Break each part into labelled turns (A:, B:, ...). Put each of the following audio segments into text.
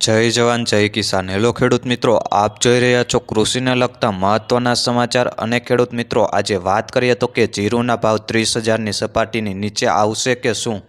A: જય જવાન, જય કિસાન. હેલો ખેડૂત મિત્રો, આપ જોઈ રહ્યા છો કૃષિને લગતા મહત્ત્વના સમાચાર. અને ખેડૂત મિત્રો, આજે વાત કરીએ તો કે જીરુના ભાવ ત્રીસ હજારની સપાટીની નીચે આવશે કે શું?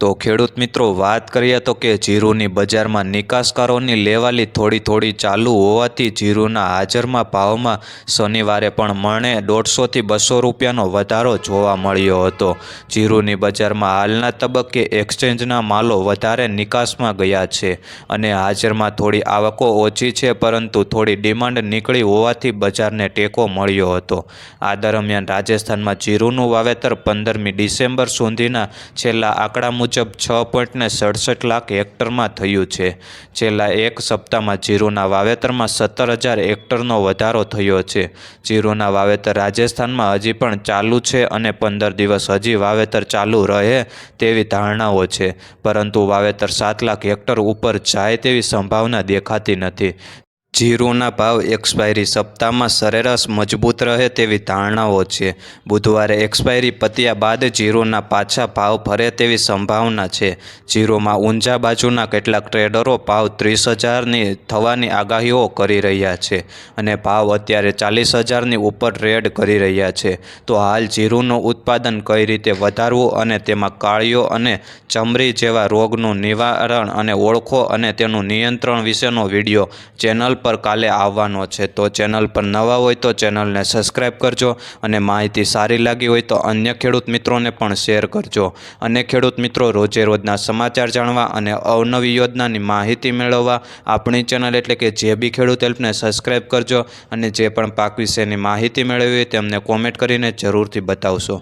A: તો ખેડૂત મિત્રો, વાત કરીએ તો કે જીરુની બજારમાં નિકાસકારોની લેવાલી થોડી થોડી ચાલુ હોવાથી જીરુના હાજરમાં ભાવમાં શનિવારે પણ મણે દોઢસોથી બસો રૂપિયાનો વધારો જોવા મળ્યો હતો. જીરુની બજારમાં હાલના તબક્કે એક્સચેન્જના માલો વધારે નિકાસમાં ગયા છે અને હાજરમાં થોડી આવકો ઓછી છે, પરંતુ થોડી ડિમાન્ડ નીકળી હોવાથી બજારને ટેકો મળ્યો હતો. આ દરમિયાન રાજસ્થાનમાં જીરુનું વાવેતર પંદરમી ડિસેમ્બર સુધીના છેલ્લા આંકડા મુજબ છ પોઈન્ટ ને સડસઠ લાખ હેક્ટરમાં થયું છે. છેલ્લા એક સપ્તાહમાં જીરુના વાવેતરમાં સત્તર હજાર હેક્ટરનો વધારો થયો છે. જીરુના વાવેતર રાજસ્થાનમાં હજી પણ ચાલુ છે અને પંદર દિવસ હજી વાવેતર ચાલુ રહે તેવી ધારણાઓ છે. પરંતુ વાવેતર સાત લાખ હેક્ટર ઉપર જાય તેવી સંભાવના દેખાતી નથી. જીરુના ભાવ એક્સપાયરી સપ્તાહમાં સરેરાશ મજબૂત રહે તેવી ધારણાઓ છે. બુધવારે એક્સપાયરી પત્યા બાદ જીરુના પાછા ભાવ ફરે તેવી સંભાવના છે. જીરુમાં ઊંઝા બાજુના કેટલાક ટ્રેડરો ભાવ ત્રીસ હજારની થવાની આગાહીઓ કરી રહ્યા છે અને ભાવ અત્યારે ચાલીસ હજારની ઉપર ટ્રેડ કરી રહ્યા છે. તો હાલ જીરુનું ઉત્પાદન કઈ રીતે વધારવું અને તેમાં કાળીઓ અને ચમરી જેવા રોગનું નિવારણ અને ઓળખો અને તેનું નિયંત્રણ વિશેનો વીડિયો ચેનલ પર કાલે આવવાનો છે. તો ચેનલ પર નવા હોય તો ચેનલને સબસ્ક્રાઈબ કરજો અને માહિતી સારી લાગી હોય તો અન્ય ખેડૂત મિત્રોને પણ શેર કરજો. અને ખેડૂત મિત્રો, રોજે રોજના સમાચાર જાણવા અને અવનવી યોજનાની માહિતી મેળવવા આપણી ચેનલ એટલે કે જે બી ખેડૂત હેલ્પને સબસ્ક્રાઈબ કરજો અને જે પણ પાક વિશેની માહિતી મેળવવી હોય તેમને કોમેન્ટ કરીને જરૂરથી બતાવશો.